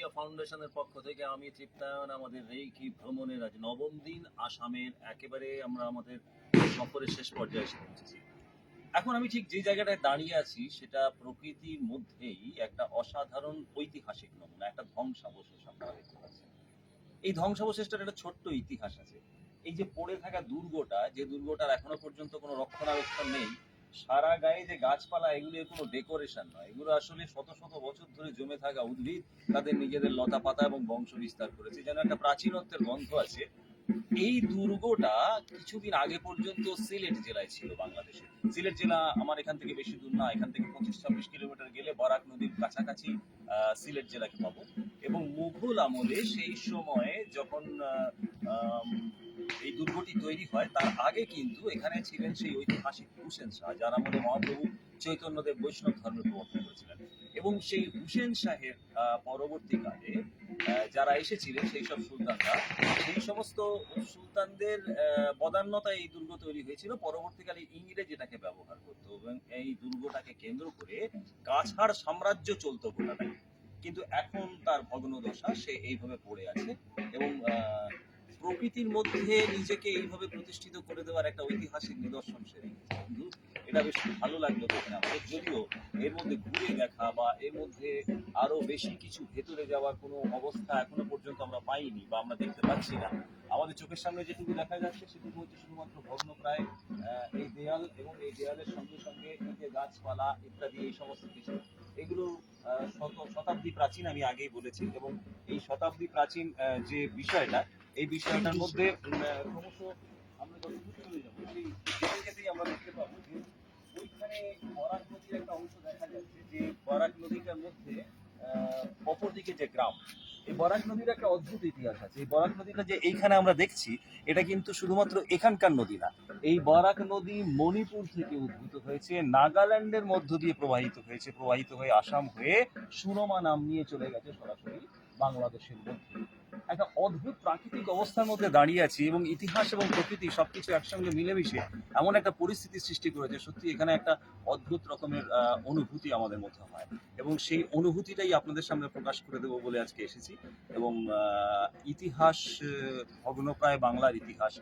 India ফাউন্ডেশনের পক্ষ থেকে আমি তৃপ্তায়ন, আমাদের রেইকি ভ্রমণের আজ নবম দিন, আসামের একেবারে আমরা আমাদের সফরের শেষ পর্যায়ে এসে পৌঁছেছি। এখন আমি ঠিক যে জায়গাটায় দাঁড়িয়ে আছি, সেটা প্রকৃতির মধ্যেই একটা অসাধারণ ঐতিহাসিক নমুনা, একটা ধ্বংসাবশেষ আপনারা দেখতে পাচ্ছেন। এই ধ্বংসাবশেষটার একটা ছোট্ট ইতিহাস আছে। এই যে পড়ে থাকা দুর্গটা, যে দুর্গটার এখনও পর্যন্ত কোনো রক্ষণাবেক্ষণ নেই সারা গায়ে যে গাছপালা, এগুলোর কোনো ডেকোরেশন নয়। এগুলো আসলে শত শত বছর ধরে জমে থাকা উদ্ভিদ, তাদের নিজেদের লতা পাতা এবং বংশ বিস্তার করেছে। যেন একটা প্রাচীনত্বের গন্ধ আছে, এই দুর্গটা কিছুদিন আগে পর্যন্ত সিলেট জেলায় ছিল বাংলাদেশে। সিলেট জেলা আমার এখান থেকে বেশি দূর না, এখান থেকে পঁচিশ ছাব্বিশ কিলোমিটার গেলে বরাক নদীর কাছাকাছি সিলেট জেলাকে পাবো। এবং মুঘল আমলে সেই সময়ে যখন দুর্গটি তৈরি হয় তার আগে কিন্তু এখানে ছিলেন সেই ঐতিহাসিক হুসেন শাহ যার আমলে মহাপ্রভু চৈতন্যদেব বৈষ্ণব ধর্মের প্রবর্তন করেছিলেন। এবং সেই হুসেন শাহের পরবর্তীকালে যারা এসেছিলেন সেই সব সুলতানরা সেই সমস্ত সুলতানদের আহ, বদান্যতায় এই দুর্গ তৈরি হয়েছিল। পরবর্তীকালে ইংরেজ এটাকে ব্যবহার করতো এবং এই দুর্গটাকে কেন্দ্র করে কাছাড় সাম্রাজ্য চলতো গোটাটাই কিন্তু এখন তার ভগ্নদশা সে এইভাবে পড়ে আছে এবং প্রকৃতির মধ্যে নিজেকে এইভাবে প্রতিষ্ঠিত করে দেওয়ার একটা ঐতিহাসিক নিদর্শন সে কিন্তু এটা বেশ ভালো লাগল দেখে আমাদের। যদিও এর মধ্যে ঘুরে দেখা বা এর মধ্যে আরও বেশি কিছু ভেতরে যাওয়ার কোনো অবস্থা এখনও পর্যন্ত আমরা পাইনি বা আমরা দেখতে পাচ্ছি না। আমাদের চোখের সামনে যেটুকু দেখা যাচ্ছে সেটুকু হচ্ছে শুধুমাত্র ভগ্নপ্রায় এই দেয়াল এবং এই দেয়ালের সঙ্গে সঙ্গে গাছপালা ইত্যাদি এই সমস্ত কিছু। এগুলো শত শতাব্দী প্রাচীন আমি আগেই বলেছি এবং এই শতাব্দী প্রাচীন যে বিষয়টা এই বিষয়টার মধ্যে ক্রমশ আমরা সেই আমরা দেখতে পাবো যে ওইখানে বরাক নদীর একটা অংশ দেখা যাচ্ছে যে বরাক নদীটার মধ্যে আহ, অপরদিকে যে গ্রাম এই বরাক নদীর একটা অদ্ভুত ইতিহাস আছে। এই বরাক নদীটা যে এইখানে আমরা দেখছি, এটা কিন্তু শুধুমাত্র এখানকার নদী না। এই বরাক নদী মণিপুর থেকে উদ্ভূত হয়েছে, নাগাল্যান্ডের মধ্য দিয়ে প্রবাহিত হয়েছে, প্রবাহিত হয়ে আসাম হয়ে সুরমা নাম নিয়ে চলে গেছে সরাসরি বাংলাদেশের মধ্যে। একটা অদ্ভুত প্রাকৃতিক অবস্থার মধ্যে দাঁড়িয়ে আছি এবং ইতিহাস এবং প্রকৃতি সবকিছু একসঙ্গে মিলেমিশে এমন একটা পরিস্থিতি সৃষ্টি করেছে। সত্যি এখানে একটা অদ্ভুত রকমের অনুভূতি আমাদের মধ্যে হয় এবং সেই অনুভূতিটাই আপনাদের সামনে প্রকাশ করে দেবো বলে আজকে এসেছি এবং ইতিহাস ভগ্নপ্রায় বাংলার ইতিহাস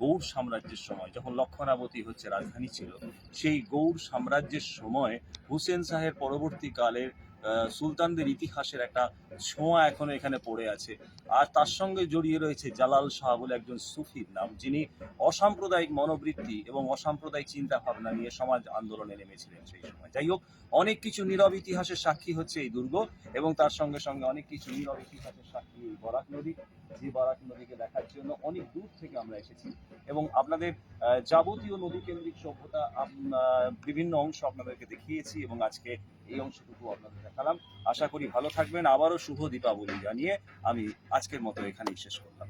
গৌড় সাম্রাজ্যের সময় যখন লক্ষণাবতী হচ্ছে, রাজধানী ছিল, সেই গৌড় সাম্রাজ্যের সময় হুসেন শাহের পরবর্তীকালের সুলতানদের ইতিহাসের একটা ছোঁয়া এখনও এখানে পড়ে আছে। আর তার সঙ্গে জড়িয়ে রয়েছে জালাল শাহ বলে একজন সুফির নাম, যিনি অসাম্প্রদায়িক মনোবৃত্তি এবং অসাম্প্রদায়িক চিন্তা ভাবনা নিয়ে সমাজ আন্দোলনে নেমেছিলেন সেই সময়। যাই হোক, অনেক কিছু নীরব ইতিহাসের সাক্ষী হচ্ছে এই দুর্গ এবং তার সঙ্গে সঙ্গে অনেক কিছু নীরব ইতিহাসের সাক্ষী এই বরাক নদী। যে বরাক নদীকে দেখার জন্য অনেক দূর থেকে আমরা এসেছি এবং আপনাদের যাবতীয় নদী কেন্দ্রিক সভ্যতা বিভিন্ন অংশ আপনাদেরকে দেখিয়েছি এবং আজকে এই অংশটুকু আপনাদের দেখালাম। আশা করি ভালো থাকবেন। আবারও শুভ দীপাবলি জানিয়ে আমি আজকের মতো এখানেই শেষ করলাম।